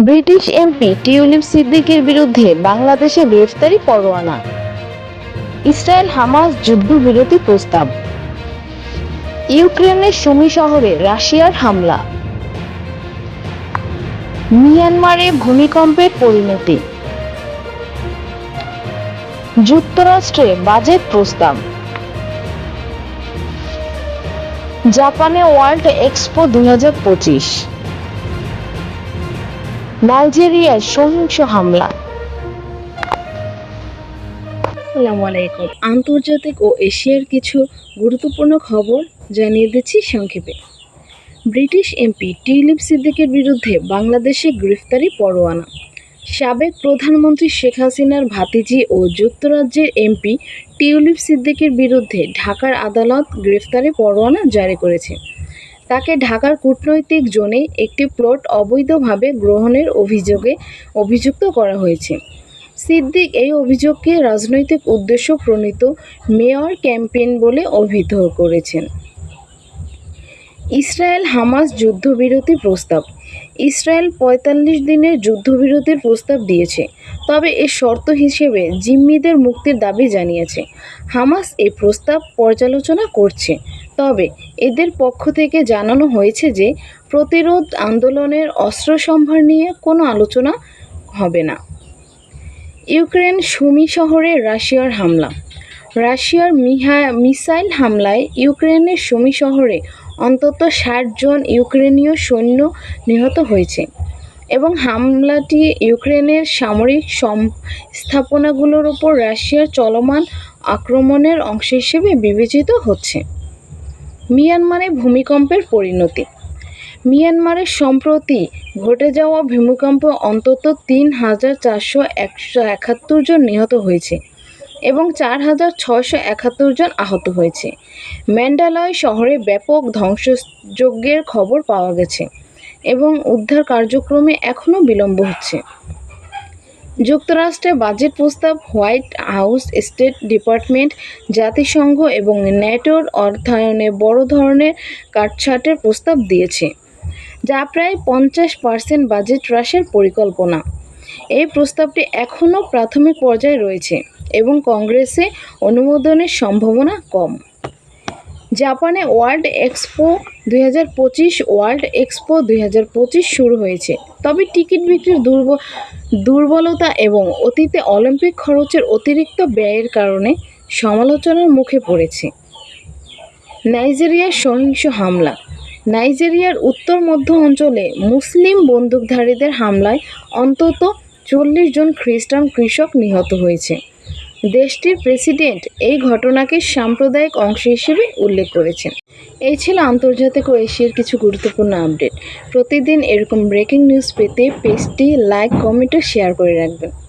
British MP tulip সিদ্দিকের বিরুদ্ধে বাংলাদেশে গ্রেফতারি পরোয়ানা। ইসরায়েল হামাস যুদ্ধবিরতি প্রস্তাব। ইউক্রেনের সুমি শহরে রাশিয়ার হামলা। মিয়ানমারে ভূমিকম্পের পরিণতি। যুক্তরাষ্ট্রে বাজেট প্রস্তাব। জাপানে ওয়ার্ল্ড এক্সপো দুই হাজার পঁচিশ। নাইজেরিয়ায় সহিংস হামলা। আলাইকুম। আন্তর্জাতিক ও এশিয়ার কিছু গুরুত্বপূর্ণ খবর জানিয়ে দিচ্ছি সংক্ষেপে। ব্রিটিশ এমপি টিউলিপ সিদ্দিকের বিরুদ্ধে বাংলাদেশে গ্রেফতারি পরোয়ানা। সাবেক প্রধানমন্ত্রী শেখ হাসিনার ভাতিজি ও যুক্তরাজ্যের এমপি টিউলিপ সিদ্দিকের বিরুদ্ধে ঢাকার আদালত গ্রেফতারি পরোয়ানা জারি করেছে। তাকে ঢাকার কূটনৈতিক জোনে একটি প্লট অবৈধভাবে গ্রহণের অভিযোগে অভিযুক্ত করা হয়েছে। সিদ্দিক এই অভিযোগকে রাজনৈতিক উদ্দেশ্য প্রণীত মেয়র ক্যাম্পেইন বলে অভিহিত করেছেন। ইসরায়েল হামাস যুদ্ধবিরতি প্রস্তাব ইসরায়েল পঁয়তাল্লিশ দিনের যুদ্ধবিরতির প্রস্তাব দিয়েছে। তবে এর শর্ত হিসেবে জিম্মিদের মুক্তির দাবি জানিয়েছে। হামাস এই প্রস্তাব পর্যালোচনা করছে। তবে এদের পক্ষ থেকে জানানো হয়েছে যে প্রতিরোধ আন্দোলনের অস্ত্র সম্ভার নিয়ে কোনো আলোচনা হবে না। ইউক্রেন সুমি শহরে রাশিয়ার হামলা। রাশিয়ার মিহা, মিসাইল হামলায় ইউক্রেনের সুমি শহরে অন্তত ষাট জন ইউক্রেনীয় সৈন্য নিহত হয়েছে এবং হামলাটি ইউক্রেনের সামরিক সম- স্থাপনাগুলোর ওপর রাশিয়ার চলমান আক্রমণের অংশ হিসেবে বিবেচিত হচ্ছে। মিয়ানমারে ভূমিকম্পের পরিণতি। মিয়ানমারের সম্প্রতি ঘটে যাওয়া ভূমিকম্পে অন্তত তিন হাজার চারশো একশো একাত্তর জন নিহত হয়েছে। এবং চার হাজার ছয়শো একাত্তর জন আহত হয়েছে। ম্যান্ডালয় শহরে ব্যাপক ধ্বংসযজ্ঞের খবর পাওয়া গেছে এবং উদ্ধার কার্যক্রমে এখনও বিলম্ব হচ্ছে। যুক্তরাষ্ট্রে বাজেট প্রস্তাব হোয়াইট হাউস স্টেট ডিপার্টমেন্ট, জাতিসংঘ এবং ন্যাটোর অর্থায়নে বড় ধরনের কাটছাটের প্রস্তাব দিয়েছে, যা প্রায় পঞ্চাশ পার্সেন্ট বাজেট হ্রাসের পরিকল্পনা। এই প্রস্তাবটি এখনও প্রাথমিক পর্যায়ে রয়েছে। এবং কংগ্রেসে অনুমোদনের সম্ভাবনা কম। জাপানে ওয়ার্ল্ড এক্সপো দুই হাজার পঁচিশ, ওয়ার্ল্ড এক্সপো দুই হাজার পঁচিশ শুরু হয়েছে। তবে টিকিট বিক্রির দুর্ব, দুর্বলতা এবং অতীতে অলিম্পিক খরচের অতিরিক্ত ব্যয়ের কারণে সমালোচনার মুখে পড়েছে। নাইজেরিয়ার সহিংস হামলা। নাইজেরিয়ার উত্তর মধ্য অঞ্চলে মুসলিম বন্দুকধারীদের হামলায় অন্তত চল্লিশ জন খ্রিস্টান কৃষক নিহত হয়েছে। দেশটির প্রেসিডেন্ট এই ঘটনাকে সাম্প্রদায়িক অংশ হিসেবে উল্লেখ করেছেন। এই ছিল আন্তর্জাতিক ও এশিয়ার কিছু গুরুত্বপূর্ণ আপডেট। প্রতিদিন এরকম ব্রেকিং নিউজ পেতে পেজটি লাইক কমেন্ট ও শেয়ার করে রাখবেন।